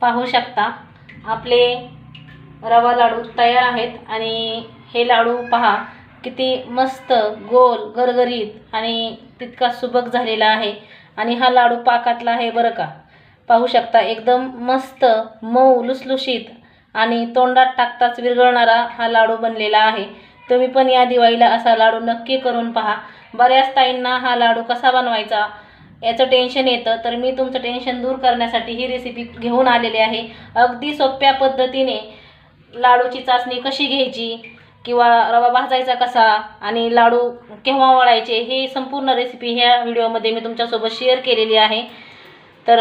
पाहू शकता. आपले रवा लाडू तयार आहेत आणि हे लाडू पहा किती मस्त गोल गरगरीत आणि तितका सुबक झालेला आहे. आणि हा लाडू पाकातला आहे बरं का. पाहू शकता एकदम मस्त मऊ लुसलुशीत आणि तोंडात टाकताच विरघळणारा हा लाडू बनलेला आहे. तुम्ही पण या दिवाळीला असा लाडू नक्की करून पहा. बऱ्याच ताईंना हा लाडू कसा बनवायचा? याचं टेन्शन येतं. तर मी तुमचं टेन्शन दूर करण्यासाठी ही रेसिपी घेऊन आलेली आहे. अगदी सोप्या पद्धतीने लाडूची चाचणी कशी घ्यायची? किंवा रवा भाजायचा कसा? आणि लाडू केव्हा वळायचे? हे संपूर्ण रेसिपी ह्या व्हिडिओमध्ये मी तुमच्यासोबत शेअर केलेली आहे. तर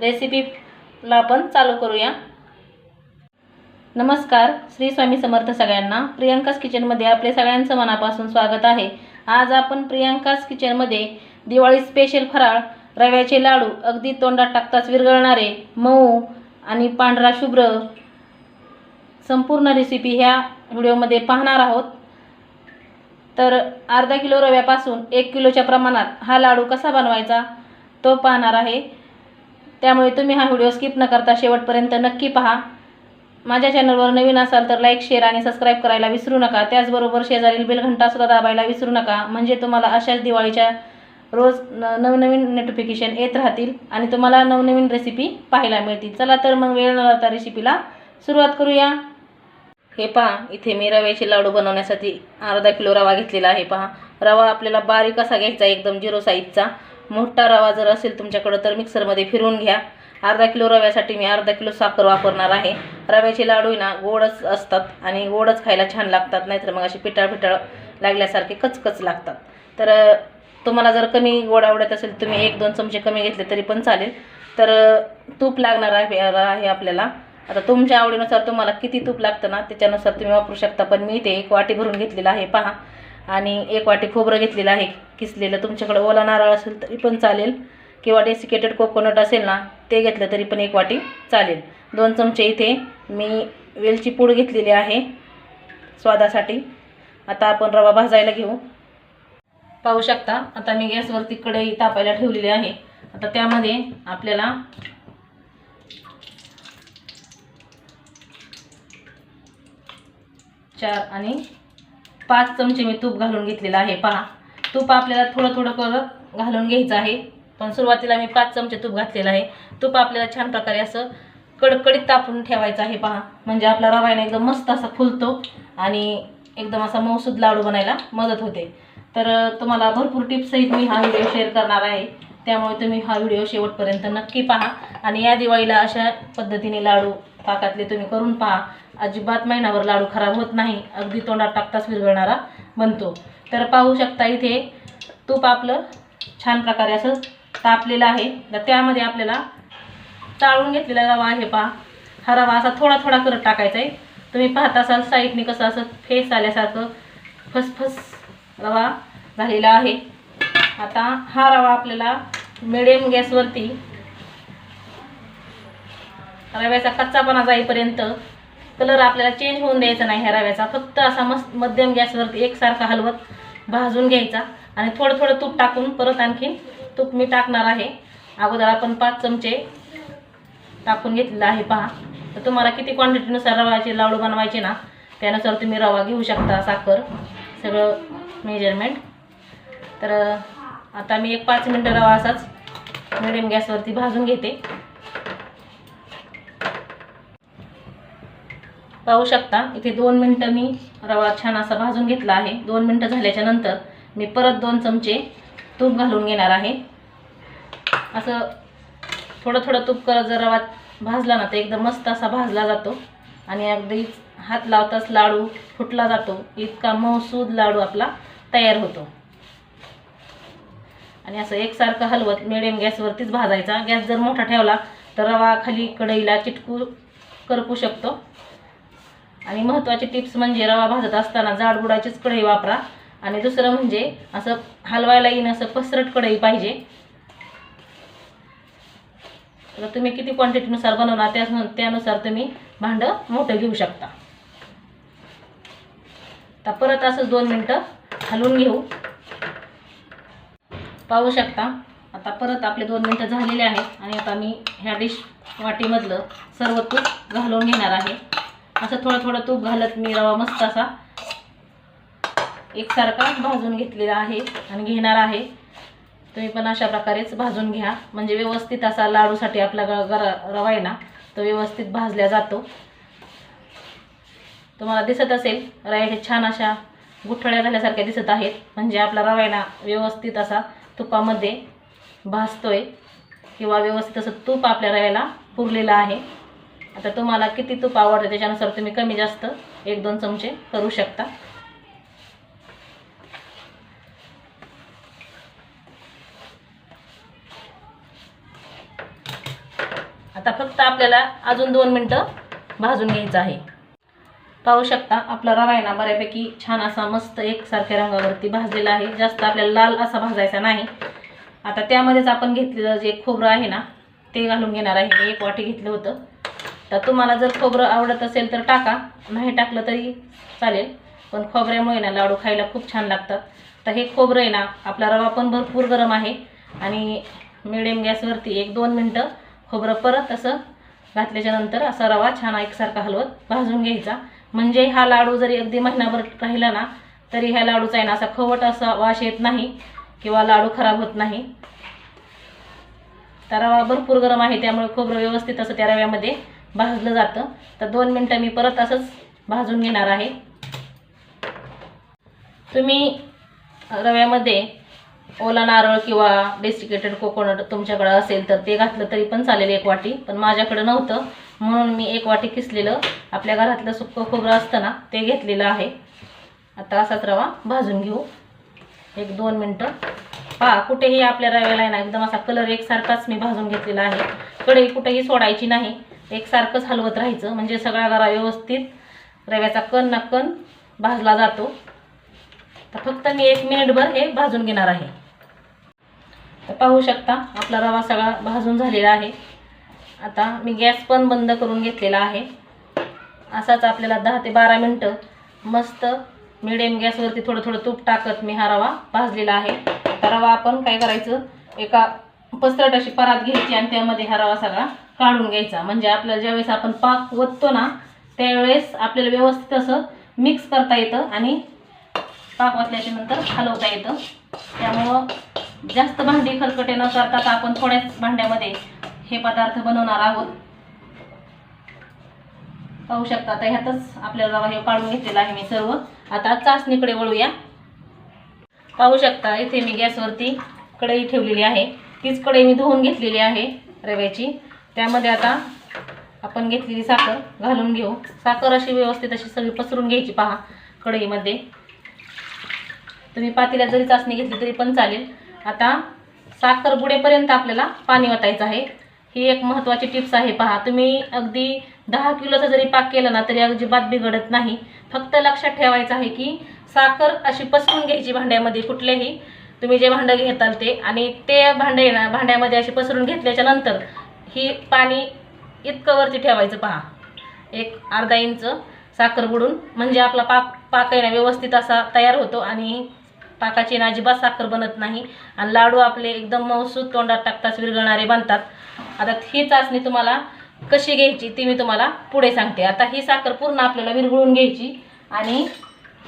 रेसिपीला आपण चालू करूया. नमस्कार. श्री स्वामी समर्थ सगळ्यांना. प्रियंकाच किचनमध्ये आपले सगळ्यांचं मनापासून स्वागत आहे. आज आपण प्रियांकाच किचनमध्ये दिवाळी स्पेशल फराळ रव्याचे लाडू अगदी तोंडात टाकताच विरघळणारे मऊ आणि पांढरा शुभ्र संपूर्ण रेसिपी ह्या व्हिडिओमध्ये पाहणार आहोत. तर अर्धा किलो रव्यापासून एक किलोच्या प्रमाणात हा लाडू कसा बनवायचा तो पाहणार आहे. त्यामुळे तुम्ही हा व्हिडिओ स्किप न करता शेवटपर्यंत नक्की पहा. माझ्या चॅनलवर नवीन असाल तर लाईक शेअर आणि सबस्क्राईब करायला विसरू नका. त्याचबरोबर शेजारील बेलघंटासुद्धा दाबायला विसरू नका. म्हणजे तुम्हाला अशाच दिवाळीच्या रोज न नवनवीन नोटिफिकेशन येत राहतील आणि तुम्हाला नवनवीन रेसिपी पाहायला मिळतील. चला तर मग वेळ न लावता रेसिपीला सुरुवात करूया. हे पहा इथे मी रव्याचे लाडू बनवण्यासाठी अर्धा किलो रवा घेतलेला आहे. पहा रवा आपल्याला बारीक असा घ्यायचा एकदम झिरो साईजचा मोठा रवा जर असेल तुमच्याकडं तर मिक्सरमध्ये फिरवून घ्या. अर्धा किलो रव्यासाठी मी अर्धा किलो साखर वापरणार आहे. रव्याचे लाडू आहे ना गोडच असतात आणि गोडच खायला छान लागतात नाहीतर मग असे पिटाळ पिटाळ लागल्यासारखे कचकच लागतात. तर तुम्हाला जर कमी गोड आवडत असेल तुम्ही एक दोन चमचे कमी घेतले तरी पण चालेल. तर तूप लागणार आहे आहे आपल्याला. आता तुमच्या आवडीनुसार तुम्हाला किती तूप लागतं ना त्याच्यानुसार तुम्ही वापरू शकता पण मी ते एक वाटी भरून घेतलेलं आहे पहा. आणि एक वाटी खोबरं घेतलेलं आहे किसलेलं तुमच्याकडे ओला नारळ असेल तरी पण चालेल. किंवा डेसिकेटेड कोकोनट असेल ना ते घेतलं तरी पण एक वाटी चालेल. दोन चमचे इथे मी वेलची पूड घेतलेली आहे स्वादासाठी. आता आपण रवा भाजायला घेऊ. पाहू शकता आता मी गॅसवरती कढई तापायला ठेवलेली आहे. आता त्यामध्ये आपल्याला चार आणि पाच चमचे मी तूप घालून घेतलेलं आहे. पहा तूप आपल्याला थोडं थोडं करत घालून घ्यायचं आहे. पण सुरुवातीला मी पाच चमचे तूप घातलेलं आहे. तूप आपल्याला छान प्रकारे असं कडकडीत तापून ठेवायचं आहे पहा. म्हणजे आपला रवा एकदम मस्त असा फुलतो आणि एकदम असा मौसूद लाडू बनायला मदत होते. तर तुम्हाला भरपूर टिप्ससहित मी हा व्हिडिओ शेअर करणार आहे. त्यामुळे तुम्ही हा व्हिडिओ शेवटपर्यंत नक्की पहा आणि या दिवाळीला अशा पद्धतीने लाडू पाकातले तुम्ही करून पहा. अजिबात महिनाभर लाडू खराब होत नाही. अगदी तोंडात टाकताच विरघळणारा बनतो. तर पाहू शकता इथे तूप आपलं छान प्रकारे असं तापलेला आहे. तर त्यामध्ये आपल्याला चाळून घेतलेला रवा आहे पहा. हा रवा असा थोडा थोडा करत टाकायचा आहे. तुम्ही पाहत असाल साईडने कसं असं फेस आल्यासारखं फसफस रवा झालेला आहे. आता हा रवा आपल्याला मिडियम गॅसवरती रव्याचा कच्चापणा जाईपर्यंत कलर आपल्याला चेंज होऊन द्यायचा नाही ह्या रव्याचा. फक्त असा मस्त मध्यम गॅसवरती एकसारखा हलवत भाजून घ्यायचा आणि थोडं थोडं तूप टाकून परत आणखीन तूप मी टाकणार आहे. अगोदर आपण पाच चमचे टाकून घेतलेलं आहे पहा. तर तुम्हाला किती क्वांटिटीनुसार रवायचे लाडू बनवायचे ना त्यानुसार तुम्ही रवा घेऊ शकता साखर सगळं मेजरमेंट तर आता मी एक पाच मिनटं रवा असाच मिडियम गॅसवरती भाजून घेते. पाहू शकता इथे दोन मिनटं मी रवा छान असा भाजून घेतला आहे. दोन मिनटं झाल्याच्यानंतर मी परत दोन चमचे तूप घालून घेणार आहे. असं थोडं थोडं तूप करत जर रवा भाजला ना तर एकदम मस्त असा भाजला जातो. आणि अगदी हात लावताच लाडू फुटला जातो. इतका मऊसूद लाडू आपला तयार होतो. आणि असं एकसारखं हलवत मिडियम गॅसवरतीच भाजायचा. गॅस जर मोठा ठेवला तर रवा खाली कढईला चिटकू करपू शकतो. आणि महत्त्वाची टिप्स म्हणजे रवा भाजत असताना जाड बुडाचीच कढई वापरा. आणि दुसरं म्हणजे असं हलवायला येईन असं पसरट कढई पाहिजे. तर तुम्ही किती क्वांटिटीनुसार बनवणार त्या त्यानुसार तुम्ही भांडं मोठं घेऊ शकता. तर परत असं दोन मिनटं हलवून घेऊ. पाहू शकता आता परत आपले दोन मिनटं झालेले आहेत आणि आता मी ह्या डिश वाटीमधलं सर्व तूप घालून घेणार आहे. असं थोडं थोडं तूप घालत मी रवा मस्त असा एकसारखा भाजून घेतलेला आहे आणि घेणार आहे. तुम्ही पण अशा प्रकारेच भाजून घ्या. म्हणजे व्यवस्थित असा लाडूसाठी आपला रवा आहे ना तो व्यवस्थित भाजल्या जातो. तुम्हाला दिसत असेल रव्याच्या छान अशा गुठळ्या झाल्यासारख्या दिसत आहेत. म्हणजे आपला रवा आहे ना व्यवस्थित असा तुपामध्ये भाजतोय किंवा व्यवस्थित असं तूप आपल्या रव्याला पुरलेलं आहे. आता तुम्हाला किती तूप आवडतं त्याच्यानुसार तुम्ही कमी जास्त एक दोन चमचे करू शकता. आता फक्त आपल्याला अजून दोन मिनटं भाजून घ्यायचं आहे. पाहू शकता आपला रवा आहे ना बऱ्यापैकी छान असा मस्त एकसारख्या रंगावरती भाजलेला आहे. जास्त आपल्याला लाल असा भाजायचा नाही. आता त्यामध्येच आपण घेतलेलं जे खोबरं आहे ना ते घालून घेणार आहे. मी एक वाटी घेतलं होतं. तर तुम्हाला जर खोबरं आवडत असेल तर टाका. नाही टाकलं तरी चालेल. पण खोबऱ्यामुळे ना लाडू खायला खूप छान लागतात. तर हे खोबरं आहे ना आपला रवा पण भरपूर गरम आहे. आणि मिडियम गॅसवरती एक दोन मिनटं खोबरं परत असं घातल्याच्या नंतर असा रवा छान एकसारखा हलवत भाजून घ्यायचा. म्हणजे हा लाडू जरी अगदी महिनाभर राहिला ना तरी ह्या लाडूचा आहे ना असा खवट असा वास येत नाही किंवा लाडू खराब होत नाही. तर रवा भरपूर गरम आहे त्यामुळे खोबरं व्यवस्थित असं त्या रव्यामध्ये भाजलं जातं. तर दोन मिनटं मी परत असंच भाजून घेणार आहे. तुम्ही रव्यामध्ये ओला नारळ किंवा डेसिकेटेड कोकोनट तुमच्याकडं असेल तर ते घातलं तरी पण चालेल एक वाटी. पण माझ्याकडं नव्हतं. म्हणून मी एक वाटी किसलेलं आपल्या घरातलं सुक्कं खोबरं असतं ना ते घेतलेलं आहे. आता असाच रवा भाजून घेऊ. एक दोन मिनटं. पहा कुठेही आपल्या रव्याला आहे ना एकदम असा कलर एकसारखाच मी भाजून घेतलेला आहे. कढई कुठेही सोडायची नाही. एकसारखंच हलवत राहायचं. म्हणजे सगळा गरा व्यवस्थित रव्याचा कण ना कण भाजला जातो. तर फक्त मी एक मिनिटभर हे भाजून घेणार आहे. तर पाहू शकता आपला रवा सगळा भाजून झालेला आहे. आता मी गॅस पण बंद करून घेतलेला आहे. असाच आपल्याला दहा ते बारा मिनटं मस्त मिडियम गॅसवरती थोडं थोडं तूप टाकत मी हा रवा भाजलेला आहे. तर रवा आपण काय करायचं एका पसरट अशी परात घ्यायची आणि त्यामध्ये हा रवा सगळा काढून घ्यायचा. म्हणजे आपल्याला ज्यावेळेस आपण पाक ओततो ना त्यावेळेस आपल्याला व्यवस्थित असं मिक्स करता येतं आणि पाक वाचल्याच्या नंतर हलवता येतं. त्यामुळं जास्त भांडी खलकटे न करता आपण थोड्याच भांड्यामध्ये हे पदार्थ बनवणार आहोत. पाहू शकता आता ह्यातच आपल्याला हे काढून घेतलेला आहे मी सर्व. आता चाचणीकडे वळूया. पाहू शकता इथे मी गॅसवरती कढई ठेवलेली आहे. तीच कढई मी धुवून घेतलेली आहे रव्याची. त्यामध्ये आता आपण घेतलेली साखर घालून घेऊ. साखर अशी व्यवस्थित अशी सगळी पसरून घ्यायची पहा कढईमध्ये. तुम्ही पातेल्या जरी चाचणी घेतली तरी पण चालेल. आता साखर बुडेपर्यंत आपल्याला पाणी ओतायचं आहे. ही एक महत्त्वाची टिप्स आहे पहा. तुम्ही अगदी दहा किलोचा जरी पाक केला ना तरी अजिबात बिघडत नाही. फक्त लक्षात ठेवायचं आहे की साखर अशी पसरून घ्यायची भांड्यामध्ये कुठल्याही तुम्ही जे भांडं घेताल ते. आणि ते भांडे ना भांड्यामध्ये अशी पसरून घेतल्याच्या नंतर ही पाणी इतकं वरती ठेवायचं पहा. एक अर्धा इंच साखर बुडून म्हणजे आपला पाक पाक आहे ना व्यवस्थित असा तयार होतो आणि पाकाची ना अजिबात साखर बनत नाही. आणि लाडू आपले एकदम मऊसूत तोंडात टाकताच विरघळणारे बनतात. आता ही चाचणी तुम्हाला कशी घ्यायची ती मी तुम्हाला पुढे सांगते. आता ही साखर पूर्ण आपल्याला विरघळून घ्यायची आणि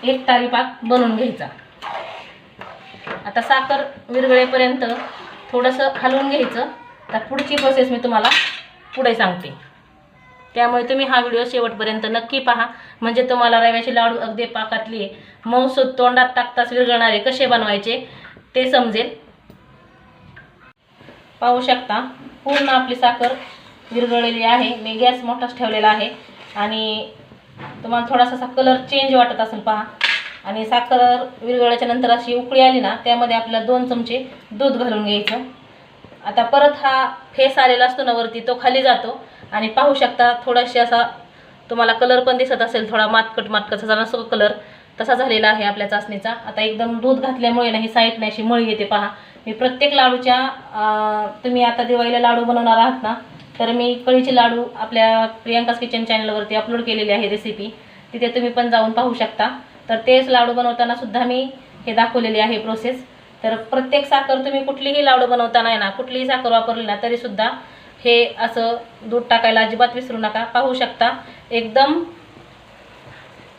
एक तारी पाक बनवून घ्यायचा. आता साखर विरघळेपर्यंत थोडंसं हलवून घ्यायचं. तर पुढची प्रोसेस मी तुम्हाला पुढे सांगते. त्यामुळे तुम्ही हा व्हिडिओ शेवटपर्यंत नक्की पहा. म्हणजे तुम्हाला रव्याचे लाडू अगदी पाकातली मऊसूद तोंडात टाकताच विरघळणारे कसे बनवायचे ते समजेल. पाहू शकता पूर्ण आपली साखर विरघळलेली आहे. मी गॅस मोठाच ठेवलेला आहे. आणि तुम्हाला थोडासा असा कलर चेंज वाटत असेल पहा. आणि साखर विरघळल्याच्या नंतर अशी उकळी आली ना त्यामध्ये आपल्याला दोन चमचे दूध घालून घ्यायचं. आता परत हा फेस आलेला असतो ना वरती तो खाली जातो. आणि पाहू शकता थोडाशी असा तुम्हाला कलर पण दिसत असेल थोडा मातकट मातकटचा असा नसतो कलर तसा झालेला आहे आपल्या चाचणीचा आता एकदम दूध घातल्यामुळे ना ही साईड नाही अशी मळी येते पहा. मी प्रत्येक लाडूच्या तुम्ही आता दिवाळीला लाडू बनवणार आहात ना तर मी कळीचे लाडू आपल्या प्रियांकाच किचन चॅनलवरती अपलोड केलेली आहे रेसिपी तिथे तुम्ही पण जाऊन पाहू शकता. तर तेच लाडू बनवताना सुद्धा मी हे दाखवलेले आहे प्रोसेस तर प्रत्येक साखर तुम्ही कुठलीही लाडू बनवताना आहे ना कुठलीही साखर वापरली ना तरीसुद्धा हे असं दूध टाकायला अजिबात विसरू नका. पाहू शकता एकदम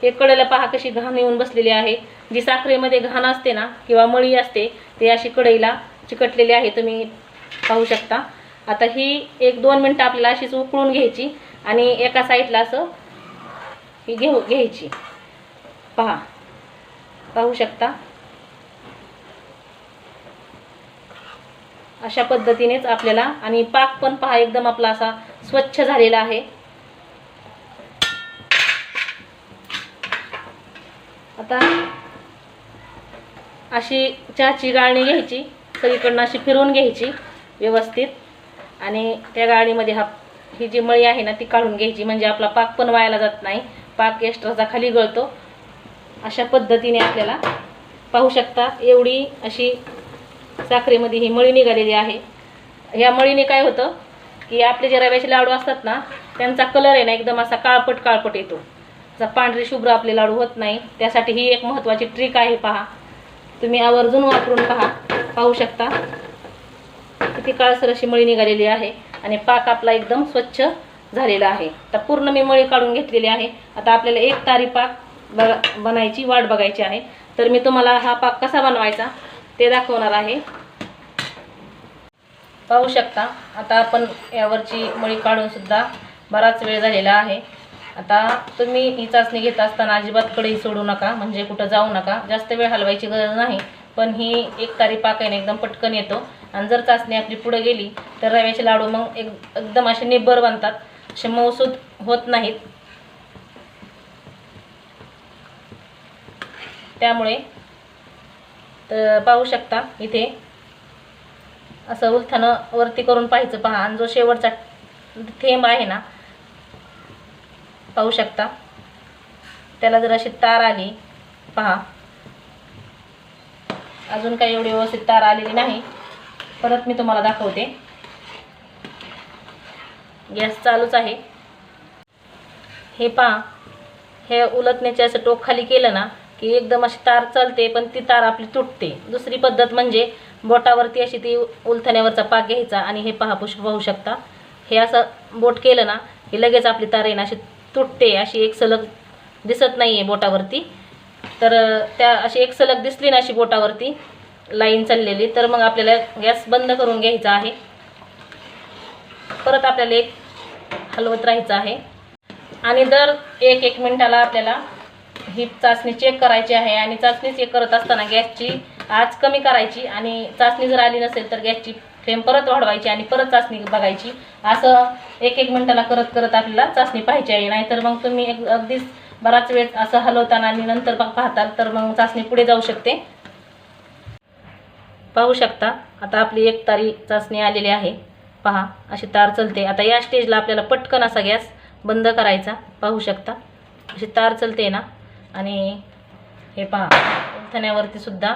हे कडेला पहा कशी घाण येऊन बसलेली आहे. जी साखरेमध्ये घाण असते ना किंवा मळी असते ते अशी कढईला चिकटलेली आहे तुम्ही पाहू शकता. आता ही एक दोन मिनटं आपल्याला अशीच उकळून घ्यायची आणि एका साईडला असं ही घेऊ घ्यायची. पहा पाहू शकता. अशा पद्धतीनेच आपल्याला आणि पाक पण पहा एकदम आपला असा स्वच्छ झालेला आहे. आता अशी चहाची गाळणी घ्यायची सगळीकडनं अशी फिरवून घ्यायची व्यवस्थित. आणि त्या गाळणीमध्ये हा ही जी मळी आहे ना ती काढून घ्यायची म्हणजे आपला पाक पण वायाला जात नाही. पाक एक्स्ट्राचा खाली गळतो. अशा पद्धतीने आपल्याला पाहू शकता एवढी अशी साखरेमध्ये ही मळी निघालेली आहे. ह्या मळीने काय होतं की आपले जे रव्याचे लाडू असतात ना त्यांचा कलर आहे ना एकदम असा काळपट काळपट येतो. असा पांढरे शुभ्र आपले लाडू होत नाही. त्यासाठी ही एक महत्त्वाची ट्रिक आहे पहा. तुम्ही आवर्जून वापरून पहा. पाहू शकता. किती काळसर अशी मळी निघालेली आहे आणि पाक आपला एकदम स्वच्छ झालेला आहे. आता पूर्ण मी मळी काढून घेतलेली आहे. आता आपल्याला एक तारी पाक बघा बनायची वाट बघायची आहे. तर मी तुम्हाला हा पाक कसा बनवायचा? ते दाखवणार आहे. पाहू शकता आता आपण यावरची मळी काढूनसुद्धा बराच वेळ झालेला आहे. आता तुम्ही ही चाचणी घेत असताना अजिबात कढई सोडू नका म्हणजे कुठं जाऊ नका. जास्त वेळ हलवायची गरज नाही पण ही एक तारी पाकाने एकदम पटकन येतो. आणि जर चाचणी आपली पुढे गेली तर रव्याचे लाडू मग एक एकदम असे निब्बर बनतात. असे मौसूद होत नाहीत. त्यामुळे तर पाहू शकता इथे. असं उलथानं वरती करून पाहायचं पहा. आणि जो शेवटचा थेंब आहे ना पाहू शकता. त्याला जर अशी तार आली पहा. अजून काही एवढी व्यवस्थित तार आलेली नाही. परत मी तुम्हाला दाखवते. गॅस चालूच आहे. हे पहा. हे उलटण्याचे असं टोक खाली केलं ना की एकदम अशी तार चालते पण ती तार आपली तुटते. दुसरी पद्धत म्हणजे बोटावरती अशी ती उलथण्यावरचा पाक घ्यायचा आणि हे पहा पुष्प पाहू शकता. हे असं बोट केलं ना की लगेच आपली तार येणं अशी तुटते अशी एक सलग दिसत नाही आहे बोटावरती. तर त्या अशी एक सलग दिसली ना अशी बोटावरती लाईन चाललेली तर मग आपल्याला गॅस बंद करून घ्यायचा आहे. परत आपल्याला एक हलवत राहायचं आहे. आणि दर एक एक मिनटाला आपल्याला ही चाचणी चेक करायची आहे आणि चाचणी चेक करत असताना गॅसची आज कमी करायची आणि चाचणी जर आली नसेल तर गॅसची फ्लेम परत वाढवायची आणि परत चाचणी बघायची. असं एक एक मिनटाला करत करत आपल्याला चाचणी पाहायची आहे. नाहीतर मग तुम्ही एक अगदीच बराच वेळ असं हलवताना आणि नंतर मग पाहताल तर मग चाचणी पुढे जाऊ शकते. पाहू शकता आता आपली एक तारी चाचणी आलेली आहे. पहा अशी तार चलते. आता या स्टेजला आपल्याला पटकन असा गॅस बंद करायचा. पाहू शकता अशी तार चलते ना. आणि हे पहा उलथण्यावरती सुद्धा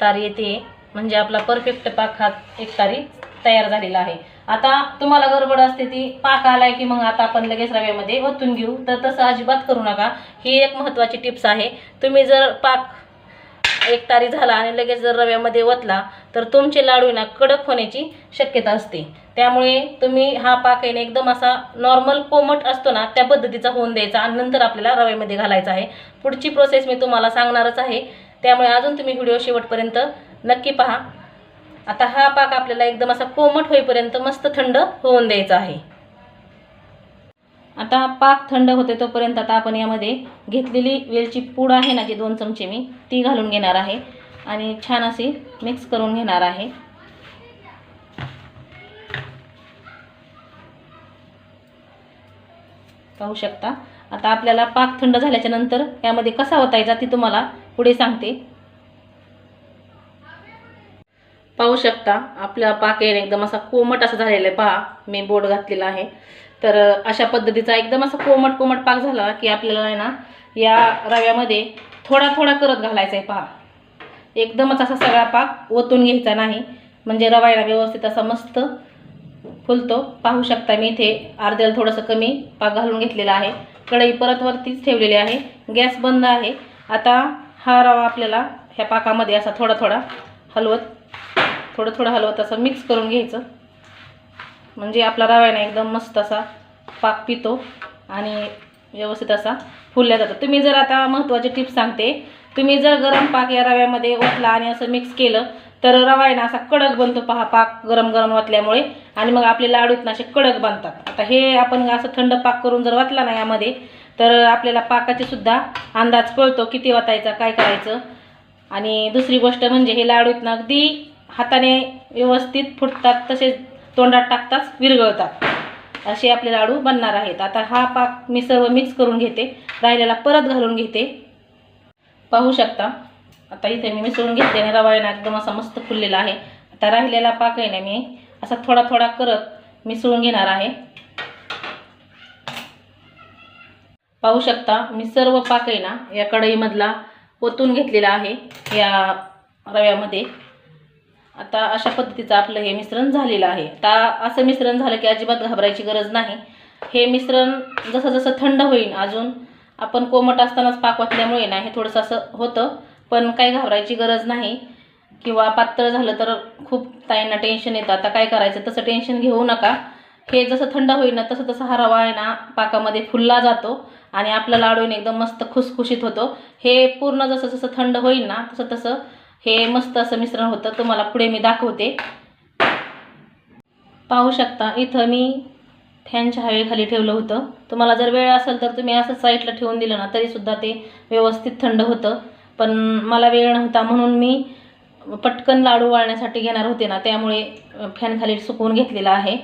तार येते. म्हणजे आपला परफेक्ट पाक हा एक तारी तयार झालेला आहे. आता तुम्हाला गडबड असते ती पाक आलाय की मग आता आपण लगेच रव्यामध्ये ओतून घेऊ. तर तसं अजिबात करू नका. ही एक महत्त्वाची टिप्स आहे. तुम्ही जर पाक एक तारी झाला आणि लगेच जर रव्यामध्ये ओतला तर तुमचे लाडू ना कडक होण्याची शक्यता असते. त्यामुळे तुम्ही हा पाक आहे ना एकदम असा नॉर्मल कोमट असतो ना त्या पद्धतीचा होऊन द्यायचा आणि नंतर आपल्याला रव्यामध्ये घालायचा आहे. पुढची प्रोसेस मी तुम्हाला सांगणारच आहे. त्यामुळे अजून तुम्ही व्हिडिओ शेवटपर्यंत नक्की पहा. आता हा पाक आपल्याला एकदम असा कोमट होईपर्यंत मस्त थंड होऊन द्यायचा आहे. आता पाक थंड होते तोपर्यंत आता आपण यामध्ये घेतलेली वेलची पूड आहे ना जी दोन चमचे मी ती घालून घेणार आहे. आणि छान अशी मिक्स करून घेणार आहे. पाहू शकता. आता आपल्याला पाक थंड झाल्याच्यानंतर यामध्ये कसा ओतायचा ती तुम्हाला पुढे सांगते. पाहू शकता आपला पाक एकदम असा कोमट असा झालेला आहे. पहा मी बोर्ड घातलेला आहे. तर अशा पद्धतीचा एकदम असा कोमट कोमट पाक झाला की आपल्याला आहे ना या रव्यामध्ये थोडा थोडा करत घालायचा आहे पहा. एकदमच असा सगळा पाक ओतून घ्यायचा नाही. म्हणजे रवायला व्यवस्थित असा मस्त फुलतो. पाहू शकता मी इथे अर्ध्याला थोडंसं कमी पाक घालून घेतलेला आहे. कढई परत वरतीच ठेवलेली आहे. गॅस बंद आहे. आता हा रवा आपल्याला ह्या पाकामध्ये असा थोडा थोडा हलवत थोडं थोडं हलवत असं मिक्स करून घ्यायचं. म्हणजे आपला रवा ना एकदम मस्त असा पाक पितो आणि व्यवस्थित असा फुलल्या जातो तुम्ही जर आता महत्त्वाची टिप्स सांगते तुम्ही जर गरम पाक या रव्यामध्ये ओतला आणि असं मिक्स केलं तर रवा आहे ना असा कडक बनतो पहा पाक गरम गरम ओतल्यामुळे आणि मग आपले लाडू ना असे कडक बनतात. आता हे आपण असं थंड पाक करून जर वाटला ना यामध्ये तर आपल्याला पाकाचे सुद्धा अंदाज कळतो किती वाटायचा काय करायचं. आणि दुसरी गोष्ट म्हणजे हे लाडू ना अगदी हाताने व्यवस्थित फुटतात तसेच तोंडात टाकताच विरघळतात. असे आपले लाडू बनणार आहेत. आता हा पाक मी सर्व मिक्स करून घेते. राहिलेला परत घालून घेते. पाहू शकता. आता इथे मी मिसळून घेतल्याने रवा आहे एकदम असा मस्त फुललेला आहे. आता राहिलेला पाक आहे ना मी असा थोडा थोडा करत मिसळून घेणार आहे. पाहू शकता मी सर्व पाक आहे ना या कढईमधला ओतून घेतलेला आहे या रव्यामध्ये. आता अशा पद्धतीचं आपलं हे मिश्रण झालेलं आहे. आता असं मिश्रण झालं की अजिबात घाबरायची गरज नाही. हे मिश्रण जसं जसं थंड होईल अजून आपण कोमट असतानाच पाक वाटल्यामुळे ना हे थोडंसं असं होतं पण काही घाबरायची गरज नाही. किंवा पातळ झालं तर खूप ताईंना टेन्शन येतं. आता काय करायचं? तसं टेन्शन घेऊ नका. हे जसं थंड होईल ना तसं तसं हा रवा आहे ना पाकामध्ये फुलला जातो आणि आपला लाडून एकदम मस्त खुसखुशीत होतो. हे पूर्ण जसं जसं थंड होईल ना तसं तसं हे मस्त असं मिश्रण होतं तुम्हाला पुढे मी दाखवते. पाहू शकता इथं मी फॅनच्या हवेखाली ठेवलं होतं. तुम्हाला जर वेळ असेल तर तुम्ही असं साईडला ठेवून दिलं ना तरीसुद्धा ते व्यवस्थित थंड होतं. पण मला वेळ नव्हता म्हणून मी पटकन लाडू वाळण्यासाठी घेणार होते ना त्यामुळे फॅनखाली सुकवून घेतलेला आहे.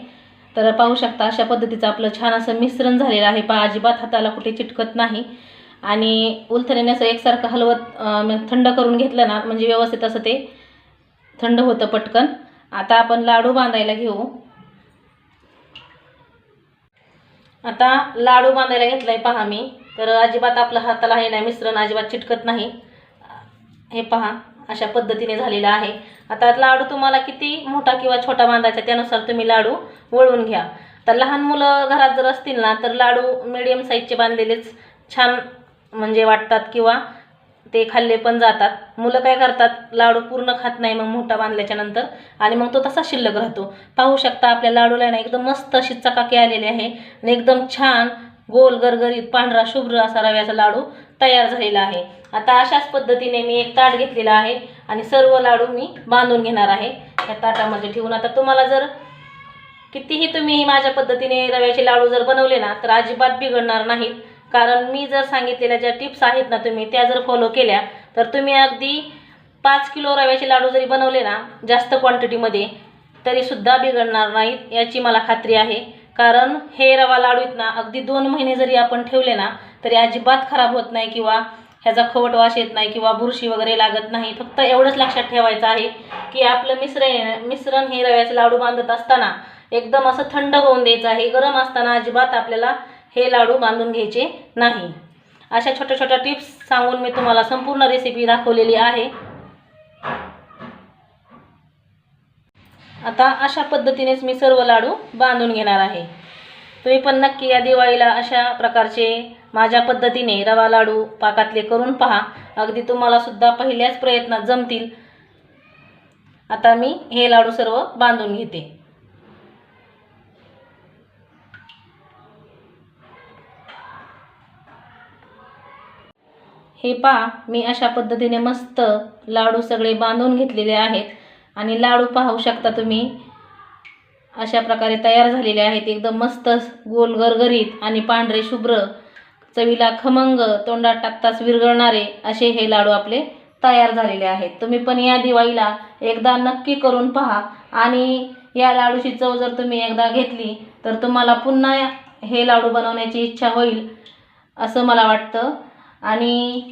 तर पाहू शकता अशा पद्धतीचं आपलं छान असं मिश्रण झालेलं आहे. पा अजिबात हाताला कुठे चिटकत नाही. आणि उलथण्याने असं एकसारखं हलवत थंड करून घेतलं ना म्हणजे व्यवस्थित असं ते थंड होतं पटकन. आता आपण लाडू बांधायला घेऊ. आता लाडू बांधायला घेतलाय पहा मी. तर अजिबात आपलं हाताला आहे नाही मिश्रण अजिबात चिटकत नाही. हे पहा अशा पद्धतीने झालेलं आहे. आता लाडू तुम्हाला किती मोठा किंवा छोटा बांधायचा त्यानुसार तुम्ही लाडू वळून घ्या. तर लहान मुलं घरात जर असतील ना तर लाडू मिडियम साईजचे बांधलेलेच छान म्हणजे वाटतात किंवा ते खाल्ले पण जातात. मुलं काय करतात? लाडू पूर्ण खात नाही मग मोठा बांधल्याच्या नंतर आणि मग तो तसा शिल्लक राहतो. पाहू शकता आपल्या लाडूला ना एकदम मस्त अशी चकाकी आलेली आहे आणि एकदम छान गोल गरगरीत पांढरा शुभ्र असा रव्याचा लाडू तयार झालेला आहे. आता अशाच पद्धतीने मी एक ताट घेतलेला आहे आणि सर्व लाडू मी बांधून घेणार आहे. या ताटामध्ये ठेवून आता तुम्हाला जर कितीही तुम्ही माझ्या पद्धतीने रव्याचे लाडू जर बनवले ना तर अजिबात बिघडणार नाहीत. कारण मी जर सांगितलेल्या ज्या टिप्स आहेत ना तुम्ही त्या जर फॉलो केल्या तर तुम्ही अगदी पाच किलो रव्याचे लाडू जरी बनवले ना जास्त क्वांटिटीमध्ये तरीसुद्धा बिघडणार नाहीत याची मला खात्री आहे. कारण हे रवा लाडू आहेत ना अगदी दोन महिने जरी आपण ठेवले ना तरी अजिबात खराब होत नाही किंवा ह्याचा खवट वास येत नाही किंवा बुरशी वगैरे लागत नाही. फक्त एवढंच लक्षात ठेवायचं आहे की आपलं मिश्रण मिश्रण हे रव्याचे लाडू बांधत असताना एकदम असं थंड होऊन द्यायचं आहे. गरम असताना अजिबात आपल्याला हे लाडू बांधून घ्यायचे नाही. अशा छोट्या छोट्या टिप्स सांगून मी तुम्हाला संपूर्ण रेसिपी दाखवलेली आहे. आता अशा पद्धतीनेच मी सर्व लाडू बांधून घेणार आहे. तुम्ही पण नक्की या दिवाळीला अशा प्रकारचे माझ्या पद्धतीने रवा लाडू पाकातले करून पहा. अगदी तुम्हाला सुद्धा पहिल्याच प्रयत्नात जमतील. आता मी हे लाडू सर्व बांधून घेते. हे पहा मी अशा पद्धतीने मस्त लाडू सगळे बांधून घेतलेले आहेत. आणि लाडू पाहू शकता तुम्ही अशा प्रकारे तयार झालेले आहेत. एकदम मस्त गोल गरगरीत आणि पांढरे शुभ्र चवीला खमंग तोंडात टाकताच विरघळणारे असे हे लाडू आपले तयार झालेले आहेत. तुम्ही पण या दिवाळीला एकदा नक्की करून पहा. आणि या लाडूची चव जर तुम्ही एकदा घेतली तर तुम्हाला पुन्हा हे लाडू बनवण्याची इच्छा होईल असं मला वाटतं. आणि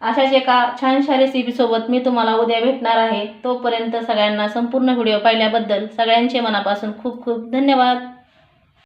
अशाच एका छानशा रेसिपीसोबत मी तुम्हाला उद्या भेटणार आहे. तोपर्यंत सगळ्यांना संपूर्ण व्हिडिओ पाहिल्याबद्दल सगळ्यांचे मनापासून खूप खूप धन्यवाद.